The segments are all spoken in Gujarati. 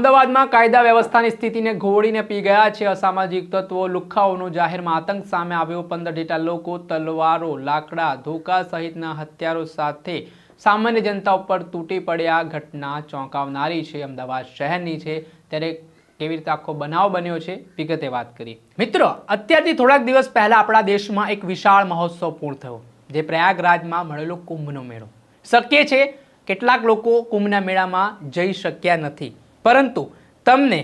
અમદાવાદમાં કાયદા વ્યવસ્થાની સ્થિતિને ઘોળીને પી ગયા છે અસામાજિક તત્વો. લુખાઓનો જાહેરમાં આતંક સામે આવ્યો. પંદર જેટલા લોકો તલવારો, લાકડા, ધોકા સહિતના હથિયારો સાથે સામાન્ય જનતા ઉપર તૂટી પડ્યા. ઘટના ચોંકાવનારી છે. અમદાવાદ શહેરની છે. ત્યારે કેવી રીતે આખો બનાવ બન્યો છે, વિગતે વાત કરી મિત્રો, અત્યારથી થોડાક દિવસ પહેલા આપણા દેશમાં એક વિશાળ મહોત્સવ પૂર્ણ થયો, જે પ્રયાગરાજમાં મળેલો કુંભનો મેળો. શક્ય છે, કેટલાક લોકો કુંભના મેળામાં જઈ શક્યા નથી. પરંતુ તમને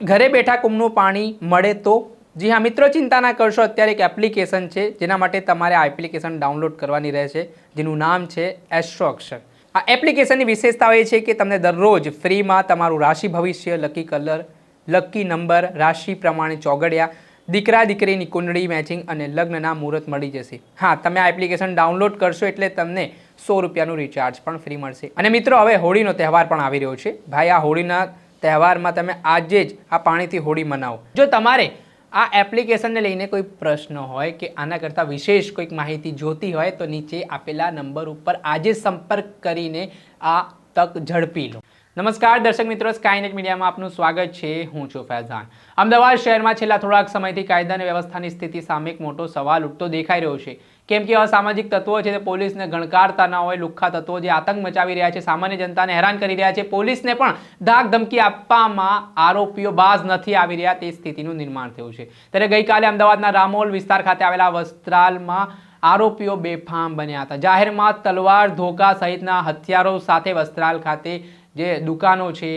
ઘરે બેઠા કુંભનું પાણી મળે તો? જી હા, મિત્રો ચિંતા ના કરશો, અત્યારે એક એપ્લિકેશન છે, જેના માટે તમારે આ એપ્લિકેશન ડાઉનલોડ કરવાની રહેશે, જેનું નામ છે એસ્ટ્રો અક્ષર આ એપ્લિકેશનની વિશેષતાઓ એ છે કે તમને દરરોજ ફ્રીમાં તમારું રાશિ ભવિષ્ય લકી કલર લકી નંબર રાશિ પ્રમાણે ચોગડિયા, દીકરા દીકરીની કુંડળી મેચિંગ અને લગ્નના મુહૂર્ત મળી જશે. હા, તમે આ એપ્લિકેશન ડાઉનલોડ કરશો એટલે તમને સો રૂપિયાનું રિચાર્જ પણ ફ્રી મળશે. અને મિત્રો, હવે હોળીનો તહેવાર પણ આવી રહ્યો છે. ભાઈ, આ હોળીના તહેવારમાં તમે આજે જ આ પાણીથી હોળી મનાવો. જો તમારે આ એપ્લિકેશનને લઈને કોઈ પ્રશ્ન હોય કે આના કરતાં વિશેષ કોઈક માહિતી જોતી હોય, તો નીચે આપેલા નંબર ઉપર આજે સંપર્ક કરીને આ તક ઝડપી લો. નમસ્કાર, દર્શક મિત્રો સ્કાયનેટ મીડિયામાં આપનું સ્વાગત છે. હું છું ફૈઝાન. અમદાવાદ શહેરમાં છેલ્લા થોડાક સમયથી કાયદા અને વ્યવસ્થાની સ્થિતિ સામે એક મોટો સવાલ ઉઠતો દેખાઈ રહ્યો છે. કેમ કે અસામાજિક તત્વો છે તે પોલીસને ગણકારતા ના હોય, લુખ્ખા તત્વો જે આતંક મચાવી રહ્યા છે, સામાન્ય જનતાને હેરાન કરી રહ્યા છે. પોલીસને પણ ધાક ધમકી આપવામાં આરોપીઓ બાજ નથી આવી રહ્યા તે સ્થિતિનું નિર્માણ થયું છે. ત્યારે ગઈકાલે અમદાવાદના રામોલ વિસ્તાર ખાતે આવેલા વસ્ત્રાલમાં આરોપીઓ બેફામ બન્યા હતા. જાહેરમાં તલવાર, ધોકા સહિતના હથિયારો સાથે વસ્ત્રાલ ખાતે જે દુકાનો છે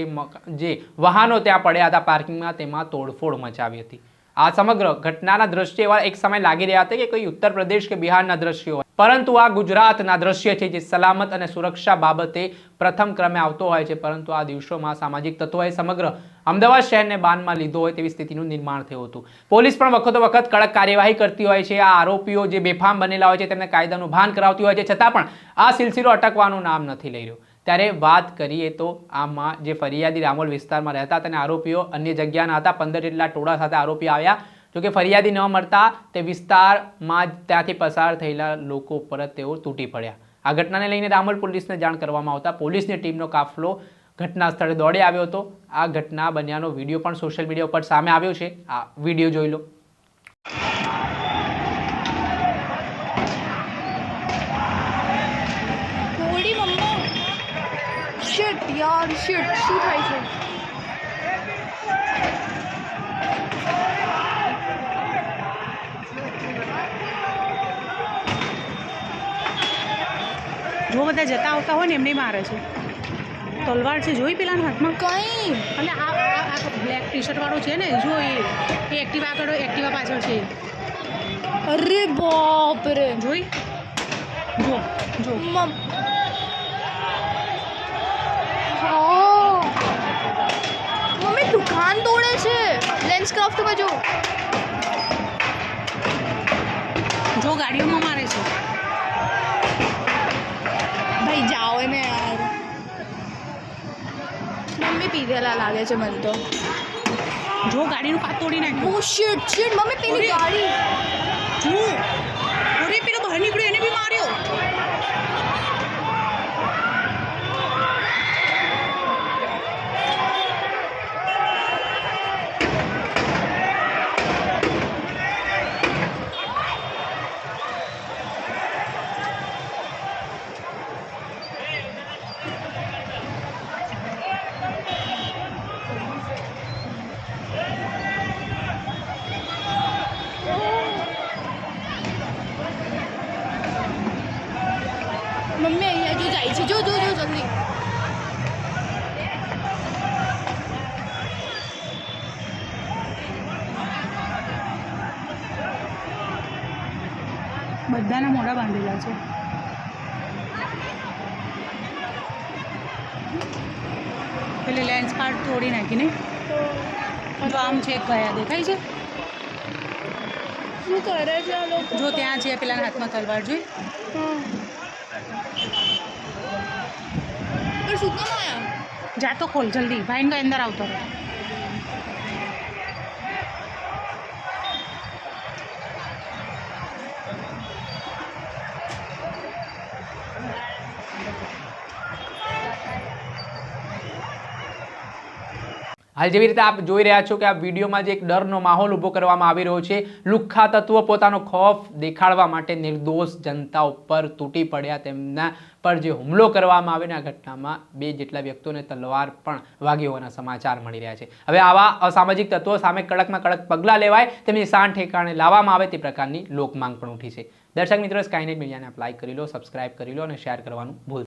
જે વાહનો ત્યાં પડ્યા હતા પાર્કિંગમાં, તેમાં તોડફોડ મચાવી હતી. આ સમગ્ર ઘટનાના દ્રશ્ય એવા એક સમય લાગી રહ્યા હતા કે કોઈ ઉત્તર પ્રદેશ કે બિહારના દ્રશ્યો હોય. પરંતુ આ ગુજરાતના દ્રશ્ય છે જે સલામત અને સુરક્ષા બાબતે પ્રથમ ક્રમે આવતો હોય છે. પરંતુ આ દિવસોમાં સામાજિક તત્વોએ સમગ્ર અમદાવાદ શહેરને બાનમાં લીધો હોય તેવી સ્થિતિનું નિર્માણ થયું હતું. પોલીસ પણ વખતો વખત કડક કાર્યવાહી કરતી હોય છે. આ આરોપીઓ જે બેફામ બનેલા હોય છે, તેમને કાયદાનું ભાન કરાવતી હોય છે. છતાં પણ આ સિલસિલો અટકવાનું નામ નથી લઈ રહ્યો. ત્યારે વાત કરીએ તો આમાં જે ફરિયાદી રામોલ વિસ્તારમાં રહેતા હતા અને આરોપીઓ અન્ય જગ્યાના હતા, પંદર જેટલા ટોળા સાથે આરોપી આવ્યા. જોકે ફરિયાદી ન મળતા તે વિસ્તારમાં જ ત્યાંથી પસાર થયેલા લોકો પર તેઓ તૂટી પડ્યા. આ ઘટનાને લઈને રામોલ પોલીસને જાણ કરવામાં આવતા પોલીસની ટીમનો કાફલો ઘટના સ્થળે દોડી આવ્યો હતો. આ ઘટના બન્યાનો વીડિયો પણ સોશિયલ મીડિયા ઉપર સામે આવ્યો છે. આ વીડિયો જોઈ લો હોળી મમ્મા શિટ યાર શિટ શું થાય છે જો બધા જતા આવતા હોય ને એમને મારે છે. તલવાર છે જોઈ પેલાના હાથમાં? કઈ! અને આ આ આ બ્લેક ટી શર્ટ વાળો છે ને જો એ એ એક્ટિવા આગળ એક્ટિવા પાછળ છે અરે બાપ રે જોઈ? જો જો મમ હા મમ્મી દુકાન તોડે છે લેન્સ ક્રાફ્ટ જો જો ગાડીઓમાં મારે છે. ભાઈ જાઓ ને યાર. મમ્મી પીધેલા લાગે છે મને તો. જો ગાડીનું કાચ તોડી નાખ્યું. ઓ શિટ શિટ મમ્મી પેલી ગાડી. જો. ઓરે પેલો બહાર નીકળ્યો એને બી માર્યો. મમ્મી અહીંયા જો જાય છે. જો જો જો જલ્દી. બધાના મોઢા બાંધેલા છે. પેલી લેન્સ કાર્ડ તોડી નાખીને તો આમ છે ગયા દેખાય છે? શું કરે છે જો ત્યાં છે પેલાના હાથમાં તલવાર જોઈ. હા પણ શું કામ આયા જાતો ખોલ જલ્દી. ભાઈને કઈ અંદર આવતો હાલ જેવી રીતે આપ જોઈ રહ્યા છો કે આ વિડીયોમાં જે એક ડરનો માહોલ ઊભો કરવામાં આવી રહ્યો છે. લુખ્ખા તત્વો પોતાનો ખોફ દેખાડવા માટે નિર્દોષ જનતા ઉપર તૂટી પડ્યા. તેમના પર જે હુમલો કરવામાં આવ્યો આ ઘટનામાં બે જેટલા વ્યક્તિઓને તલવાર પણ વાગી હોવાના સમાચાર મળી રહ્યા છે. હવે આવા અસામાજિક તત્વો સામે કડકમાં કડક પગલાં લેવાય, તેમની શાન ઠેકાણે લાવવામાં આવે તે પ્રકારની લોકમાંગ પણ ઉઠી છે. દર્શક મિત્રો સ્કાયનેટ મીડિયાને આપ કરી લો સબસ્ક્રાઇબ કરી લો અને શેર કરવાનું ભૂલ